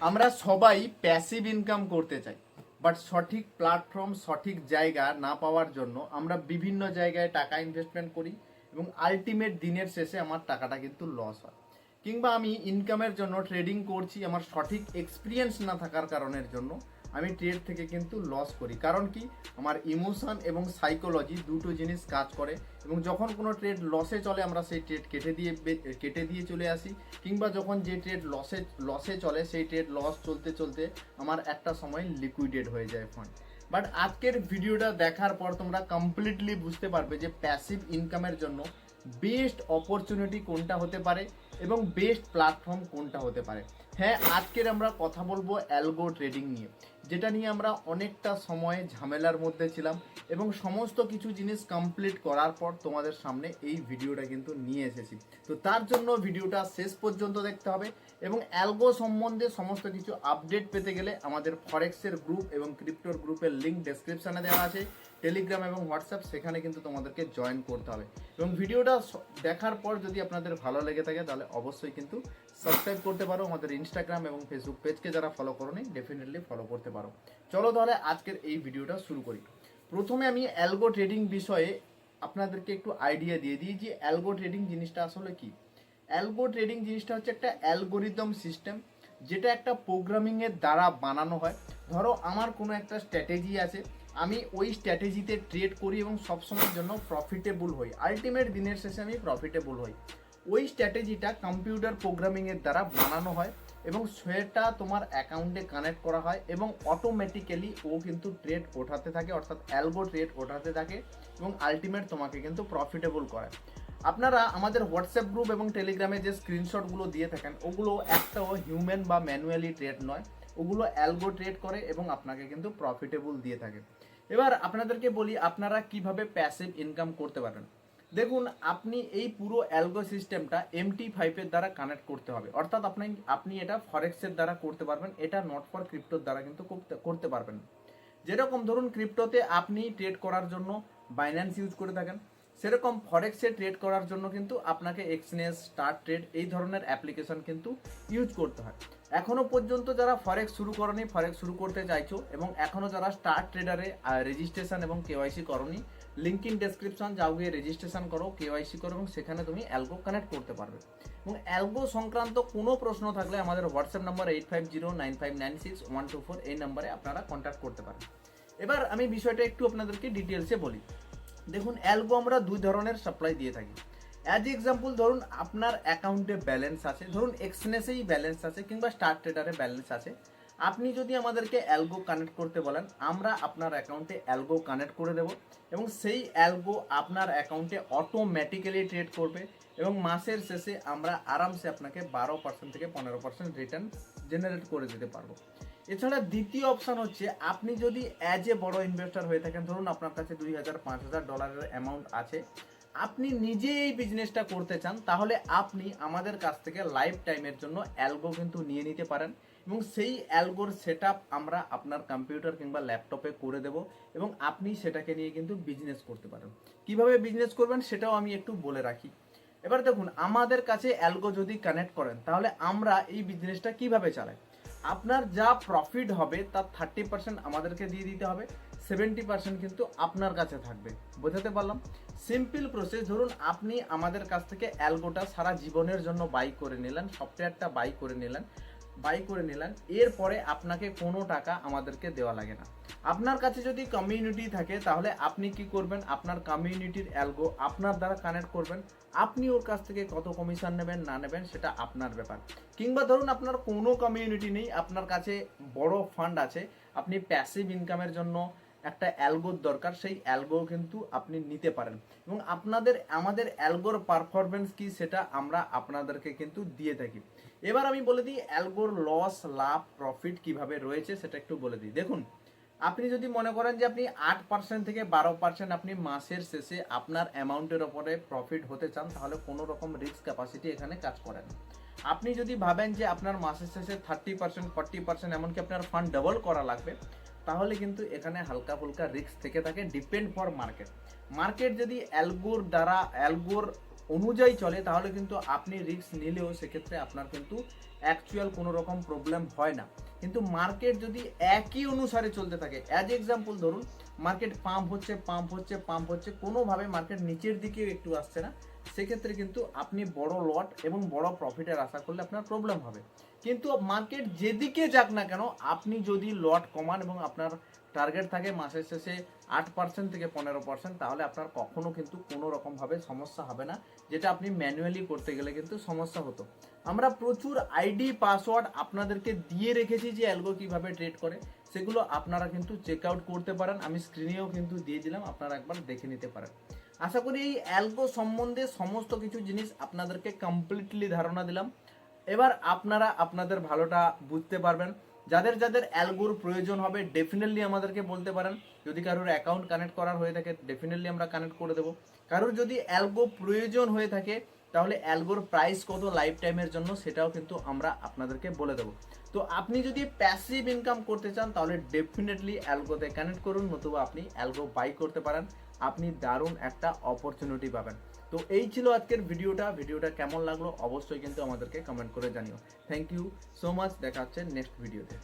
আমরা সবাই passive income করতে চাই বাট সঠিক প্ল্যাটফর্ম সঠিক জায়গা না পাওয়ার জন্য আমরা বিভিন্ন জায়গায় টাকা ইনভেস্টমেন্ট করি এবং আলটিমেট দিনের শেষে আমার টাকাটা কিন্তু লস হয়। কিংবা আমি ইনকামের জন্য ট্রেডিং করছি, আমার সঠিক এক্সপিরিয়েন্স না থাকার কারণের জন্য আমি ট্রেড থেকে কিন্তু লস করি। কারণ কি? আমার ইমোশন এবং সাইকোলজি দুটো জিনিস কাজ করে এবং যখন কোনো ট্রেড লসে চলে, আমরা সেই ট্রেড কেটে দিয়ে কেটে দিয়ে চলে আসি। কিংবা যখন যে ট্রেড লসে লসে চলে, সেই ট্রেড লস চলতে চলতে আমার একটা সময় লিকুইডেড হয়ে যায় ফান্ড বাট আজকের ভিডিওটা দেখার পর তোমরা কমপ্লিটলি বুঝতে পারবে যে প্যাসিভ ইনকামের জন্য বেস্ট অপরচুনিটি কোনটা হতে পারে এবং বেস্ট প্ল্যাটফর্ম কোনটা হতে পারে। হ্যাঁ আজকের আমরা কথা বলব অ্যালগো ট্রেডিং নিয়ে, যেটা নিয়ে আমরা অনেকটা সময় ঝামেলার মধ্যে ছিলাম এবং সমস্ত কিছু জিনিস কমপ্লিট করার পর তোমাদের সামনে এই ভিডিওটা কিন্তু নিয়ে এসেছি। তো তার জন্য ভিডিওটা শেষ পর্যন্ত দেখতে হবে এবং অ্যালগো সম্বন্ধে সমস্ত কিছু আপডেট পেতে গেলে আমাদের ফরেক্সের গ্রুপ এবং ক্রিপ্টোর গ্রুপের লিঙ্ক ডেসক্রিপশনে দেওয়া আছে টেলিগ্রাম এবং হোয়াটসঅ্যাপ সেখানে কিন্তু তোমাদেরকে জয়েন করতে হবে। এবং ভিডিওটা দেখার পর যদি আপনাদের ভালো লেগে থাকে তাহলে অবশ্যই কিন্তু সাবস্ক্রাইব করতে পারো আমাদের ইনস্টাগ্রাম এবং ফেসবুক পেজকে যারা ফলো করোনি ডেফিনেটলি ফলো করতে পারো। চলো তাহলে আজকের এই ভিডিওটা শুরু করি। প্রথমে আমি অ্যালগো ট্রেডিং বিষয়ে আপনাদেরকে একটু আইডিয়া দিয়ে দিই যে অ্যালগো ট্রেডিং জিনিসটা আসলে কি। অ্যালগো ট্রেডিং জিনিসটা হচ্ছে একটা অ্যালগোরিদম সিস্টেম যেটা একটা প্রোগ্রামিংয়ের দ্বারা বানানো হয়। ধরো আমার কোনো একটা স্ট্র্যাটেজি আছে, আমি ওই স্ট্র্যাটেজিতে ট্রেড করি এবং সবসময়ের জন্য প্রফিটেবল হই। আলটিমেট দিনের শেষে আমি প্রফিটেবল হই। ওই স্ট্র্যাটেজিটা কম্পিউটার প্রোগ্রামিং এর দ্বারা বানানো হয়। এবং সেটা তোমার অ্যাকাউন্টে কানেক্ট করা হয় এবং অটোমেটিক্যালি ও কিন্তু ট্রেড ওঠাতে থাকে, অর্থাৎ অ্যালগো ট্রেড ওঠাতে থাকে এবং আলটিমেট তোমাকে কিন্তু প্রফিটেবল করে। আপনারা আমাদের হোয়াটসঅ্যাপ গ্রুপ এবং টেলিগ্রামে যে স্ক্রিনশটগুলো দিয়ে থাকেন, ওগুলো একটাও হিউম্যান বা ম্যানুয়ালি ট্রেড নয়। ওগুলো অ্যালগো ট্রেড করে এবং আপনাকে কিন্তু প্রফিটেবল দিয়ে থাকে। এবার আপনাদেরকে বলি, আপনারা কীভাবে প্যাসিভ ইনকাম করতে পারেন? দেখুন, আপনি এই পুরো অ্যালগো সিস্টেমটা এমটি ফাইভের দ্বারা কানেক্ট করতে হবে অর্থাৎ আপনি আপনি এটা ফরেক্সের দ্বারা করতে পারবেন, এটা নট ফর ক্রিপ্টোর দ্বারা কিন্তু করতে- পারবেন। যেরকম ধরুন ক্রিপ্টোতে আপনি ট্রেড করার জন্য বাইন্যান্স ইউজ করে থাকেন, সেরকম ফরেক্সে ট্রেড করার জন্য কিন্তু আপনাকে এক্সনেস স্টার ট্রেড এই ধরনের অ্যাপ্লিকেশন কিন্তু ইউজ করতে হয় এখনও পর্যন্ত যারা ফরেক্স শুরু করনি ফরেক্স শুরু করতে চাইছো, এবং এখনও যারা স্টার ট্রেডারে রেজিস্ট্রেশন এবং কেওয়াইসি করনি লিঙ্ক ইন ডেসক্রিপশন যাও গিয়ে রেজিস্ট্রেশন করো কেওয়াইসি করো এবং সেখানে তুমি অ্যালগো কানেক্ট করতে পারবে। এবং অ্যালগো সংক্রান্ত কোনো প্রশ্ন থাকলে আমাদের WhatsApp number eight five zero nine five nine six one two four এই নাম্বারে আপনারা কন্ট্যাক্ট করতে পারেন। এবার আমি বিষয়টা একটু আপনাদেরকে ডিটেলসে বলি। দেখুন অ্যালগো আমরা দুই ধরনের সাপ্লাই দিয়ে থাকি। অ্যাজ এক্সাম্পল ধরুন, আপনার অ্যাকাউন্টে ব্যালেন্স আছে। ধরুন এক্সনেসেই ব্যালেন্স আছে কিংবা স্টার ট্রেডারে ব্যালেন্স আছে। আপনি যদি আমাদেরকে অ্যালগো কানেক্ট করতে বলেন, আমরা আপনার অ্যাকাউন্টে অ্যালগো কানেক্ট করে দেব এবং সেই অ্যালগো আপনার অ্যাকাউন্টে অটোমেটিক্যালি ট্রেড করবে এবং মাসের শেষে আমরা আরামসে আপনাকে বারো পার্সেন্ট থেকে পনেরো পার্সেন্ট রিটার্ন জেনারেট করে দিতে পারব। এছাড়া দ্বিতীয় অপশান হচ্ছে, আপনি যদি অ্যাজ এ বড় ইনভেস্টর হয়ে থাকেন, ধরুন আপনার কাছে দুই হাজার পাঁচ হাজার ডলারের অ্যামাউন্ট আছে, আপনি নিজে এই বিজনেসটা করতে চান, তাহলে আপনি আমাদের কাছ থেকে লাইফ টাইমের জন্য অ্যালগো কিন্তু নিয়ে নিতে পারেন। এবং সেই অ্যালগোর সেট আমরা আপনার কম্পিউটার কিংবা ল্যাপটপে করে দেব এবং আপনি সেটাকে নিয়ে কিন্তু বিজনেস করতে পারেন। কীভাবে বিজনেস করবেন সেটাও আমি একটু বলে রাখি। এবার দেখুন, আমাদের কাছে অ্যালগো যদি কানেক্ট করেন, তাহলে আমরা এই বিজনেসটা কীভাবে চালাই? আপনার যা প্রফিট হবে, তার থার্টি পার্সেন্ট আমাদেরকে দিয়ে দিতে হবে সেভেন্টি পার্সেন্ট কিন্তু আপনার কাছে থাকবে। বোঝাতে পারলাম? সিম্পল প্রসেস ধরুন আপনি আমাদের কাছ থেকে অ্যালগোটা সারা জীবনের জন্য বাই করে নিলেন সফটওয়্যারটা বাই করে নিলেন। বাই করে নিলেন, এরপরে আপনাকে কোনো টাকা আমাদেরকে দেওয়া লাগে না। আপনার কাছে যদি কমিউনিটি থাকে, তাহলে আপনি কি করবেন? আপনার কমিউনিটির অ্যালগো আপনার দ্বারা কানেক্ট করবেন। আপনি ওর কাছ থেকে কত কমিশন নেবেন, না নেবেন, সেটা আপনার ব্যাপার। কিংবা ধরুন আপনার কোনো কমিউনিটি নেই, আপনার কাছে বড় ফান্ড আছে, আপনি প্যাসিভ ইনকামের জন্য একটা অ্যালগোর দরকার, সেই অ্যালগো কিন্তু আপনি নিতে পারেন। এবং আপনাদের, আমাদের অ্যালগোর পারফরমেন্স কি, সেটা আমরা আপনাদেরকে কিন্তু দিয়ে থাকি। এবার আমি বলে দিই অ্যালগোর লস, লাভ, প্রফিট কীভাবে রয়েছে সেটা একটু বলে দিই। দেখুন, আপনি যদি মনে করেন যে আপনি আট পার্সেন্ট থেকে বারো পার্সেন্ট আপনি মাসের শেষে আপনার অ্যামাউন্টের ওপরে প্রফিট হতে চান, তাহলে কোনো রকম রিস্ক ক্যাপাসিটি এখানে কাজ করে না। আপনি যদি ভাবেন যে আপনার মাসের শেষে থার্টি পার্সেন্ট ফর্টি পার্সেন্ট এমনকি আপনার ফান্ড ডাবল করা লাগবে, তাহলে কিন্তু এখানে হালকা ফুলকা রিস্ক থেকে থাকে ডিপেন্ড ফর মার্কেট মার্কেট যদি অ্যালগোর দ্বারা, অ্যালগোর অনুযায়ী চলে, তাহলে কিন্তু আপনি রিস্ক নিলেও সেক্ষেত্রে আপনার কিন্তু অ্যাকচুয়াল কোনো রকম প্রবলেম হয় না। কিন্তু মার্কেট যদি একই অনুসারে চলতে থাকে অ্যাজ এক্সাম্পল ধরুন মার্কেট পাম্প হচ্ছে পাম্প হচ্ছে পাম্প হচ্ছে, কোনোভাবে মার্কেট নিচের দিকেও একটু আসছে না, সেক্ষেত্রে কিন্তু আপনি বড় লট এবং বড় প্রফিটের আশা করলে আপনার প্রবলেম হবে। কিন্তু মার্কেট যেদিকে যাক না কেন, আপনি যদি লট কমান এবং আপনার টার্গেট থাকে মাসের শেষে আট পার্সেন্ট থেকে পনেরো পার্সেন্ট তাহলে আপনার কখনো কিন্তু কোনো রকমভাবে সমস্যা হবে না, যেটা আপনি ম্যানুয়ালি করতে গেলে কিন্তু সমস্যা হতো। আমরা প্রচুর আইডি পাসওয়ার্ড আপনাদেরকে দিয়ে রেখেছি যে অ্যালগো কীভাবে ট্রেড করে, সেগুলো আপনারা কিন্তু চেক আউট করতে পারেন। আমি স্ক্রিনেও কিন্তু দিয়ে দিলাম, আপনারা একবার দেখে নিতে পারেন। আশা করি এই অ্যালগো সম্বন্ধে সমস্ত কিছু জিনিস আপনাদেরকে কমপ্লিটলি ধারণা দিলাম। এবার আপনারা আপনাদের ভালোটা বুঝতে পারবেন। যাদের যাদের অ্যালগোর প্রয়োজন হবে ডেফিনেটলি আমাদেরকে বলতে পারেন। যদি কারোর অ্যাকাউন্ট কানেক্ট করার হয়ে থাকে ডেফিনেটলি আমরা কানেক্ট করে দেবো। কারোর যদি অ্যালগো প্রয়োজন হয়ে থাকে তাহলে অ্যালগোর প্রাইস কত লাইফ টাইমের জন্য সেটাও কিন্তু আমরা আপনাদেরকে বলে দেবো। তো আপনি যদি প্যাসিভ ইনকাম করতে চান, তাহলে ডেফিনেটলি অ্যালগোতে কানেক্ট করুন, নতুবা আপনি অ্যালগো বাই করতে পারেন। আপনি দারুণ একটা অপরচুনিটি পাবেন। তো এই ছিল আজকের ভিডিওটা। ভিডিওটা কেমন লাগল অবশ্যই কিন্তু আমাদেরকে কমেন্ট করে জানিও। থ্যাংক ইউ সো মাচ দেখা হচ্ছে নেক্সট ভিডিওতে